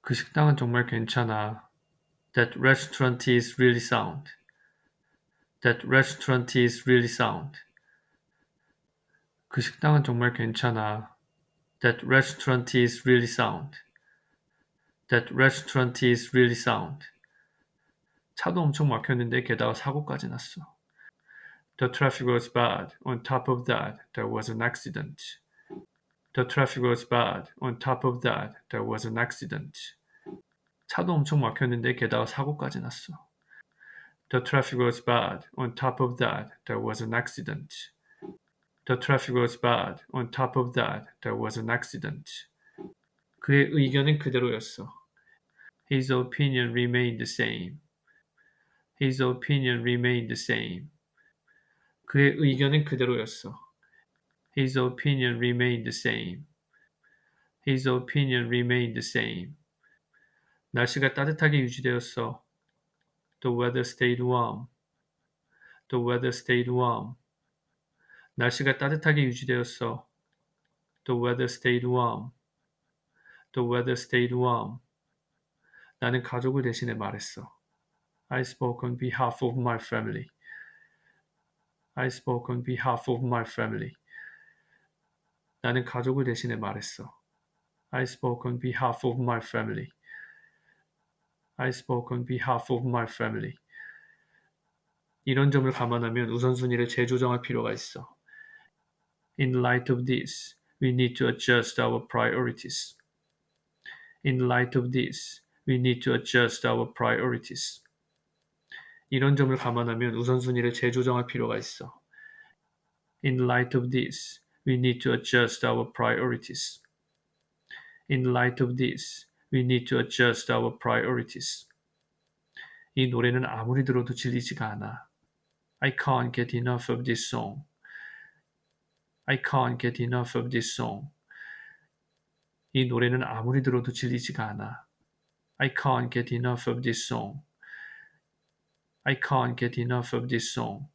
그 식당은 정말 괜찮아. That restaurant is really sound. That restaurant is really sound. 그 식당은 정말 괜찮아. That restaurant is really sound. That restaurant is really sound. 차도 엄청 막혔는데 게다가 사고까지 났어. The traffic was bad. On top of that, there was an accident. The traffic was bad. On top of that, there was an accident. 차도 엄청 막혔는데 게다가 사고까지 났어. The traffic was bad. On top of that, there was an accident. The traffic was bad. On top of that, there was an accident. 그의 의견은 그대로였어. His opinion remained the same. His opinion remained the same. 그의 의견은 그대로였어. His opinion remained the same. His opinion remained the same. 날씨가 따뜻하게 유지되었어. The weather stayed warm. The weather stayed warm. 날씨가 따뜻하게 유지되었어. The weather stayed warm. The weather stayed warm. 나는 가족을 대신해 말했어. I spoke on behalf of my family. I spoke on behalf of my family. 나는 가족을 대신해 말했어. I spoke on behalf of my family. I spoke on behalf of my family. 이런 점을 감안하면 우선순위를 재조정할 필요가 있어. In light of this, we need to adjust our priorities. In light of this, we need to adjust our priorities. 이런 점을 감안하면 우선순위를 재조정할 필요가 있어. In light of this, we need to adjust our priorities. In light of this, we need to adjust our priorities. 이 노래는 아무리 들어도 질리지가 않아. I can't get enough of this song. I can't get enough of this song. 이 노래는 아무리 들어도 질리지가 않아. I can't get enough of this song. I can't get enough of this song.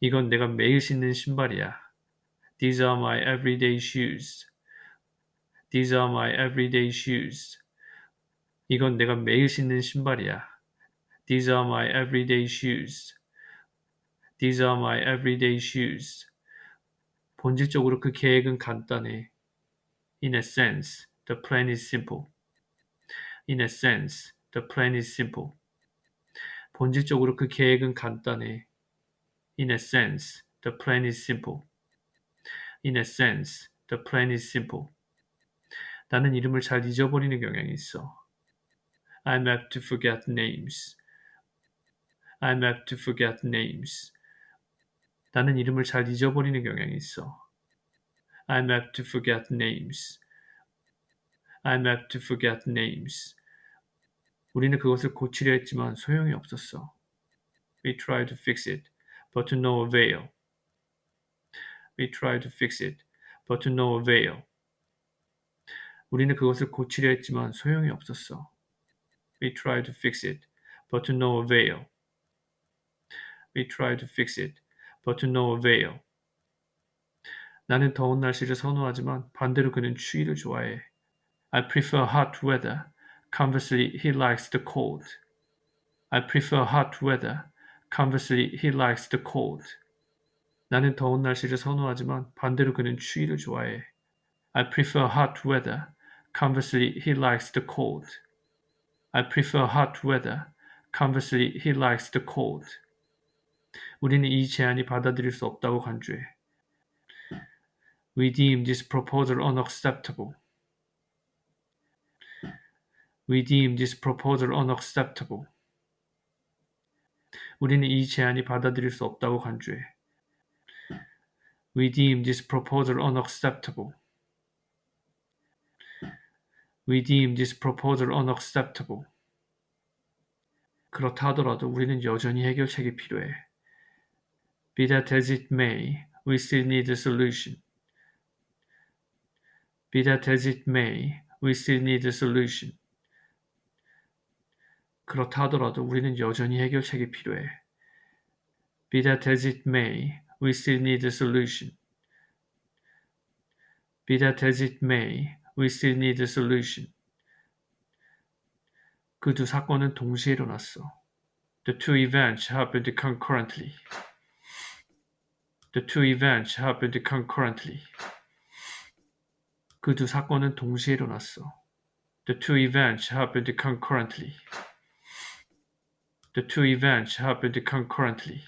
이건 내가 매일 신는 신발이야. These are my everyday shoes. These are my everyday shoes. 이건 내가 매일 신는 신발이야. These are my everyday shoes. These are my everyday shoes. 본질적으로 그 계획은 간단해. In a sense, the plan is simple. In a sense, the plan is simple. 본질적으로 그 계획은 간단해. In a sense, the plan is simple. In a sense, the plan is simple. 나는 이름을 잘 잊어버리는 경향이 있어. I'm apt to forget names. I'm apt to forget names. 나는 이름을 잘 잊어버리는 경향이 있어. I'm apt to forget names. I'm apt to forget names. 우리는 그것을 고치려 했지만 소용이 없었어. We tried to fix it, but to no avail. We tried to fix it, but to no avail. 우리는 그것을 고치려 했지만 소용이 없었어. We tried to fix it, but to no avail. We tried to fix it, but to no avail. 나는 더운 날씨를 선호하지만 반대로 그는 추위를 좋아해. I prefer hot weather. Conversely, he likes the cold. I prefer hot weather. Conversely, he likes the cold. 나는 더운 날씨를 선호하지만 반대로 그는 추위를 좋아해. I prefer hot weather. Conversely, he likes the cold. I prefer hot weather. Conversely, he likes the cold. 우리는 이 제안이 받아들일 수 없다고 간주해. We deem this proposal unacceptable. We deem this proposal unacceptable. 우리는 이 제안이 받아들일 수 없다고 간주해. We deem this proposal unacceptable. We deem this proposal unacceptable. 그렇다 하더라도 우리는 여전히 해결책이 필요해. Be that as it may, we still need a solution. Be that as it may, we still need a solution. 그렇다 하더라도 우리는 여전히 해결책이 필요해. Be that as it may, we still need a solution. Be that as it may, we still need a solution. 그 두 사건은 동시에 일어났어. The two events happened concurrently. The two events happened concurrently. 그 두 사건은 동시에 일어났어. The two events happened concurrently. The two events happened concurrently.